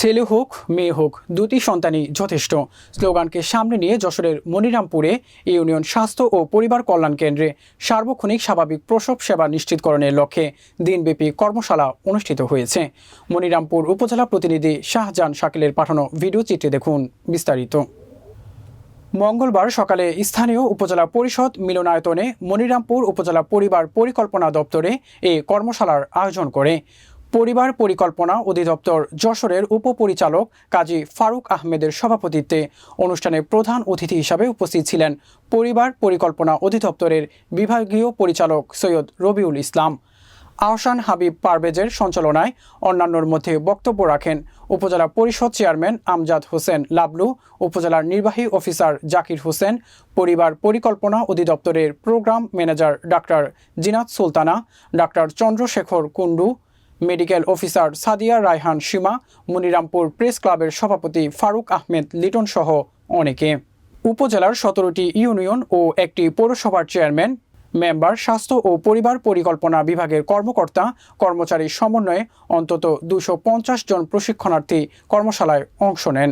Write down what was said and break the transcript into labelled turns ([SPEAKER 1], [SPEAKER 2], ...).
[SPEAKER 1] ছেলে হোক মেয়ে হোক দুটি সন্তানই যথেষ্ট স্লোগানকে সামনে নিয়ে যশোরের মনিরামপুরে ইউনিয়ন স্বাস্থ্য ও পরিবার কল্যাণ কেন্দ্রে সার্বক্ষণিক স্বাভাবিক প্রসব সেবা নিশ্চিতকরণের লক্ষ্যে দিনব্যাপী কর্মশালা অনুষ্ঠিত হয়েছে মনিরামপুর উপজেলা প্রতিনিধি শাহজাহান শাকিলের পাঠানো ভিডিও চিত্রে দেখুন বিস্তারিত মঙ্গলবার সকালে স্থানীয় উপজেলা পরিষদ মিলনায়তনে মনিরামপুর উপজেলা পরিবার পরিকল্পনা দপ্তরে এই কর্মশালার আয়োজন করে পরিবার পরিকল্পনা অধিদপ্তর যশোরের উপপরিচালক কাজী ফারুক আহমেদের সভাপতিত্বে অনুষ্ঠানে প্রধান অতিথি হিসাবে উপস্থিত ছিলেন পরিবার পরিকল্পনা অধিদপ্তরের বিভাগীয় পরিচালক সৈয়দ রবিউল ইসলাম আহসান হাবিব পারভেজের সঞ্চালনায় অন্যান্যর মধ্যে বক্তব্য রাখেন উপজেলা পরিষদ চেয়ারম্যান আমজাদ হোসেন লাবলু উপজেলার নির্বাহী অফিসার জাকির হোসেন পরিবার পরিকল্পনা অধিদপ্তরের program manager doctor Zinat Sultana doctor Chandrashekhar Kundu medical officer Sadia Raihan Sima Manirampur press ক্লাবের সভাপতি ফারুক আহমেদ লিটন সহ অনেকে উপজেলার সতেরোটি ইউনিয়ন ও একটি পৌরসভার চেয়ারম্যান মেম্বার স্বাস্থ্য ও পরিবার পরিকল্পনা বিভাগের কর্মকর্তা কর্মচারীর সমন্বয়ে অন্তত দুশো জন প্রশিক্ষণার্থী কর্মশালায় অংশ নেন